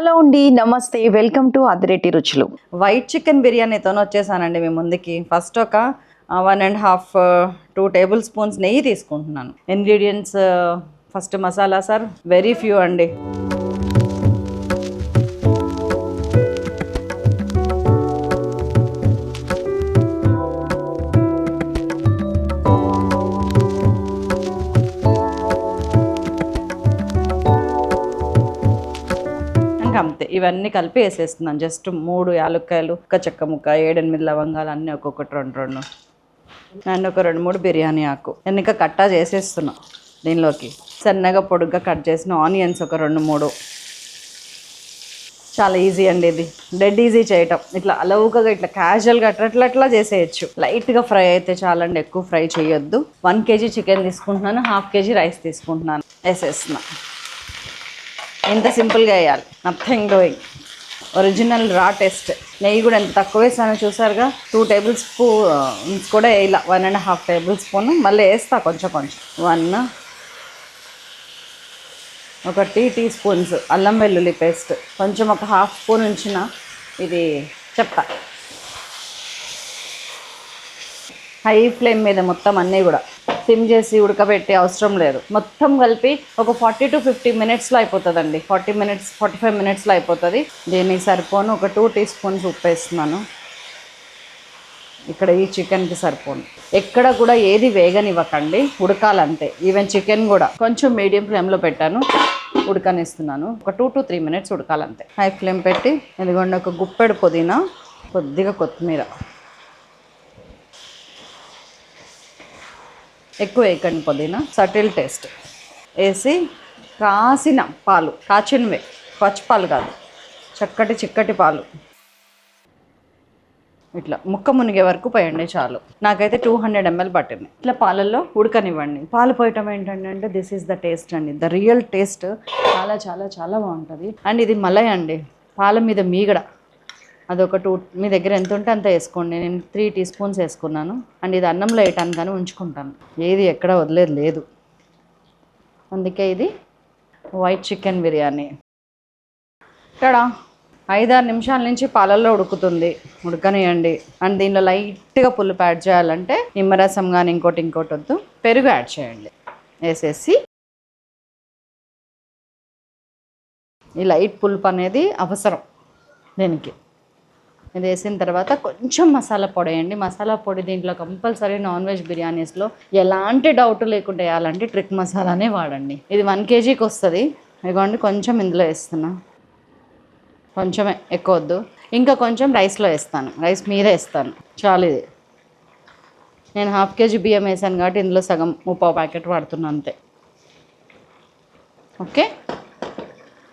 Hello అండి నమస్తే welcome to Adireddy రుచులు. వైట్ చికెన్ బిర్యానీతో వచ్చేసానండి మీ ముందుకి. ఫస్ట్ ఒక one and half two table spoons నెయ్యి తీసుకుంటున్నాను. Ingredients first masala sir very few అండి. ఇవన్నీ కలిపి వేసేస్తున్నాను జస్ట్ మూడు యాలక్కాయలు ఒక చెక్క ముక్క ఏడెనిమిది లవంగాలు అన్నీ ఒక్కొక్కటి రెండు రెండు. అండ్ ఒక రెండు మూడు బిర్యానీ ఆకు. నేను ఇంకా కట్టా చేసేస్తున్నా దీనిలోకి. సన్నగా పొడుగ్గా కట్ చేసిన ఆనియన్స్ ఒక రెండు మూడు. చాలా ఈజీ అండి ఇది. డెడ్ ఈజీ చేయటం. ఇట్లా అలవుకగా ఇట్లా క్యాజువల్గా అట్లా అట్లా చేసేయచ్చు. లైట్గా ఫ్రై అయితే చాలండి ఎక్కువ ఫ్రై చేయొద్దు. వన్ కేజీ చికెన్ తీసుకుంటున్నాను హాఫ్ కేజీ రైస్ తీసుకుంటున్నాను. వేసేస్తున్నాను ఎంత సింపుల్గా వేయాలి. Nothing doing original raw taste నెయ్యి కూడా ఎంత తక్కువ వేసానో చూసారుగా? టూ టేబుల్ స్పూన్స్ కూడా వేయాల. One and half table spoon మళ్ళీ వేస్తా కొంచెం కొంచెం. వన్ ఒక టీ టీ స్పూన్స్ అల్లం వెల్లుల్లి పేస్ట్. కొంచెం ఒక హాఫ్ స్పూన్ ఉంచిన ఇది చెప్తా. హై ఫ్లేమ్ మీద మొత్తం అన్నీ కూడా. సిమ్ చేసి ఉడకబెట్టే అవసరం లేదు. మొత్తం కలిపి ఒక ఫార్టీ టు ఫిఫ్టీ మినిట్స్లో అయిపోతుందండి. ఫార్టీ మినిట్స్ ఫార్టీ ఫైవ్ మినిట్స్లో అయిపోతుంది. దీనికి సరిపోను ఒక టూ టీ స్పూన్స్ ఉప్పు వేస్తున్నాను. ఇక్కడ ఈ చికెన్కి సరిపోను. ఎక్కడ కూడా ఏది వేగనివ్వకండి. ఉడకాలంతే. ఈవెన్ చికెన్ కూడా కొంచెం మీడియం ఫ్లేమ్లో పెట్టాను. ఉడకనిస్తున్నాను. ఒక టూ టు త్రీ మినిట్స్ ఉడకాలంతే. హై ఫ్లేమ్ పెట్టి ఎందుకంటే ఒక గుప్పెడు పుదీనా కొద్దిగా కొత్తిమీర. ఎక్కువ వేయకండి పుదీనా. Subtle taste. వేసి కాసిన పాలు కాచినవే. పచ్చిపాలు కాదు. చక్కటి చిక్కటి పాలు. ఇట్లా ముక్క మునిగే వరకు పోయండి చాలు. నాకైతే టూ హండ్రెడ్ ఎంఎల్ పట్టింది. ఇట్లా పాలల్లో ఉడకనివ్వండి. పాలు పోయటం ఏంటంటే అంటే దిస్ ఈస్ ద టేస్ట్ అండి. The real taste. చాలా చాలా చాలా బాగుంటుంది. అండ్ ఇది మలై అండి. పాల మీద మీగడ. అదొక టూ మీ దగ్గర ఎంత ఉంటే అంత వేసుకోండి. నేను త్రీ టీ స్పూన్స్ వేసుకున్నాను. అండ్ ఇది అన్నంలో వేయటాను కానీ ఉంచుకుంటాను. ఏది ఎక్కడ వదిలేదు లేదు. అందుకే ఇది వైట్ చికెన్ బిర్యానీ. ఇక్కడ ఐదారు నిమిషాల నుంచి పాలల్లో ఉడుకుతుంది. ఉడకనియండి. అండ్ దీనిలో లైట్గా పులుపు యాడ్ చేయాలంటే నిమ్మరసం కానీ ఇంకోటి ఇంకోటి వద్దు. పెరుగు యాడ్ చేయండి. వేసేసి ఈ లైట్ పులుపు అనేది అవసరం దీనికి. ఇది వేసిన తర్వాత కొంచెం మసాలా పొడి వేయండి. మసాలా పొడి దీంట్లో కంపల్సరీ నాన్ వెజ్ బిర్యానీస్లో ఎలాంటి డౌట్ లేకుండా వేయాలంటే ట్రిక్ మసాలానే వాడండి. ఇది వన్ కేజీకి వస్తుంది. ఇదిగోండి కొంచెం ఇందులో వేస్తున్నా. కొంచెమే ఎక్కువ వద్దు. ఇంకా కొంచెం రైస్లో వేస్తాను. రైస్ మీద వేస్తాను. చాలు ఇది. నేను హాఫ్ కేజీ బియ్యం వేసాను కాబట్టి ఇందులో సగం ముప్పావు ప్యాకెట్ వాడుతున్నాను అంతే. ఓకే?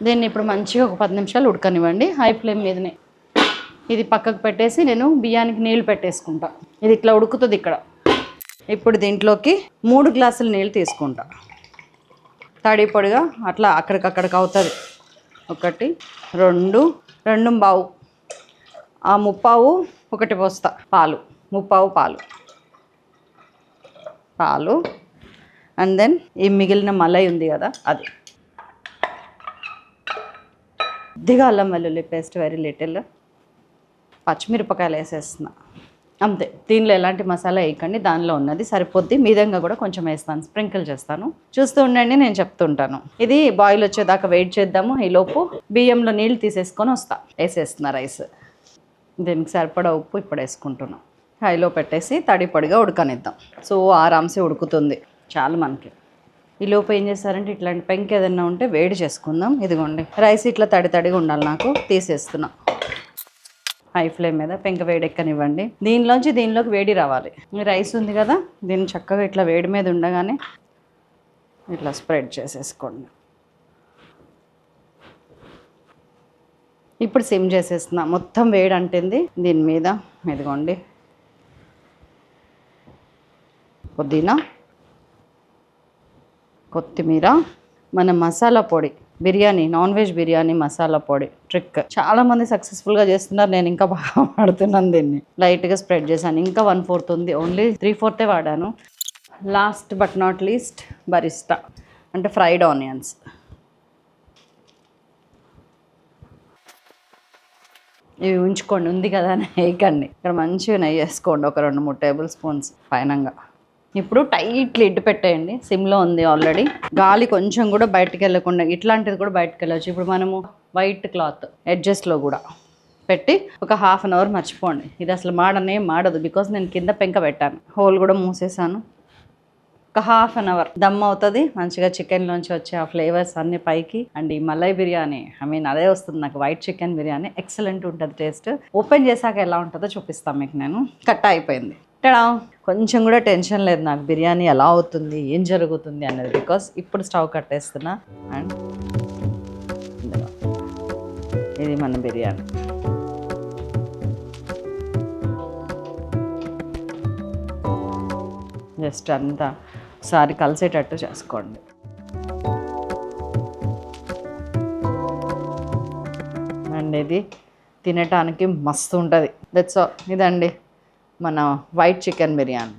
దీన్ని ఇప్పుడు మంచిగా ఒక పది నిమిషాలు ఉడకనివ్వండి. హై ఫ్లేమ్ మీదనే. ఇది పక్కకు పెట్టేసి నేను బియ్యానికి నీళ్ళు పెట్టేసుకుంటా. ఇది ఇట్లా ఉడుకుతుంది ఇక్కడ. ఇప్పుడు దీంట్లోకి మూడు గ్లాసులు నీళ్ళు తీసుకుంటా. తడి పొడిగా అట్లా అక్కడికక్కడికి అవుతుంది. ఒకటి రెండు రెండు బావు. ఆ ముప్పావు ఒకటి పోస్తా. పాలు ముప్పావు పాలు. పాలు. అండ్ దెన్ ఈ మిగిలిన మలై ఉంది కదా అది. కొద్దిగా అల్లం వెల్లుల్లి పేస్ట్ వెరీ లిటిల్ పచ్చిమిరపకాయలు వేసేస్తున్నా. అంతే దీనిలో ఎలాంటి మసాలా వేయకండి దానిలో ఉన్నది సరిపోద్ది. మీదంగా కూడా కొంచెం వేస్తాను స్ప్రింకిల్ చేస్తాను. చూస్తూ ఉండండి నేను చెప్తుంటాను. ఇది బాయిల్ వచ్చేదాకా వెయిట్ చేద్దాము ఈలోపు బియ్యంలో నీళ్ళు తీసేసుకొని వస్తా. వేసేస్తున్నా రైస్. దీనికి సరిపడా ఉప్పు ఇప్పుడు వేసుకుంటున్నాం. హైలో పెట్టేసి తడి పొడిగా ఉడకనిద్దాం. సో ఆరామ్సే ఉడుకుతుంది. చాలు మనకి. ఈ లోపు ఏం చేస్తారంటే ఇట్లాంటి పెంక్ ఏదైనా ఉంటే వేడి చేసుకుందాం. ఇదిగోండి రైస్ ఇట్లా తడి తడిగా ఉండాలి నాకు తీసేస్తున్నా. హై ఫ్లేమ్ మీద పెంక వేడెక్కనివ్వండి దీనిలోంచి దీనిలోకి వేడి రావాలి. రైస్ ఉంది కదా దీన్ని చక్కగా ఇట్లా వేడి మీద ఉండగానే ఇట్లా స్ప్రెడ్ చేసేసుకోండి. ఇప్పుడు సిమ్ చేసేస్తున్నా. మొత్తం వేడి అంటుంది. దీని మీద ఇదిగోండి. పుదీనా కొత్తిమీర మన మసాలా పొడి. బిర్యానీ నాన్ వెజ్ బిర్యానీ మసాలా పొడి ట్రిక్. చాలా మంది సక్సెస్ఫుల్గా చేస్తున్నారు. నేను ఇంకా బాగా వాడుతున్నాను దీన్ని. లైట్గా స్ప్రెడ్ చేశాను. ఇంకా వన్ ఫోర్త్ ఉంది. ఓన్లీ త్రీ ఫోర్తే వాడాను. Last but not least birista అంటే ఫ్రైడ్ ఆనియన్స్ ఇవి ఉంచుకోండి. ఉంది కదా అని ఇక్కడ మంచిగా నెయ్యి వేసుకోండి. ఒక రెండు మూడు టేబుల్ స్పూన్స్ ఫైనంగా ఇప్పుడు టైట్ లిడ్ పెట్టేయండి. సిమ్లో ఉంది ఆల్రెడీ. గాలి కొంచెం కూడా బయటకు వెళ్ళకుండా ఇట్లాంటిది కూడా బయటకు వెళ్ళచ్చు. ఇప్పుడు మనము వైట్ క్లాత్ ఎడ్జెస్లో కూడా పెట్టి ఒక హాఫ్ అన్ అవర్ మర్చిపోండి. ఇది అసలు మాడనే మాడదు. బికాస్ నేను కింద పెంక పెట్టాను. హోల్ కూడా మూసేసాను. ఒక హాఫ్ అన్ అవర్. దమ్ అవుతుంది. మంచిగా చికెన్లోంచి వచ్చే ఆ ఫ్లేవర్స్ అన్ని పైకి. అండ్ ఈ మలై బిర్యానీ ఐ మీన్ అదే వస్తుంది నాకు వైట్ చికెన్ బిర్యానీ. ఎక్సలెంట్ ఉంటుంది టేస్ట్. ఓపెన్ చేశాక ఎలా ఉంటుందో చూపిస్తాను మీకు నేను. కట్ అయిపోయింది. టడా! కొంచెం కూడా టెన్షన్ లేదు నాకు బిర్యానీ ఎలా అవుతుంది ఏం జరుగుతుంది అనేది బికాస్ ఇప్పుడు స్టవ్ కట్టేస్తున్నా అండ్ ఇది మన బిర్యానీ. జస్ట్ అంతా ఒకసారి కలిసేటట్టు చేసుకోండి. అండ్ ఇది తినటానికి మస్తు ఉంటుంది. దట్స్ ఇదండి. మన వైట్ చికెన్ బిర్యానీ.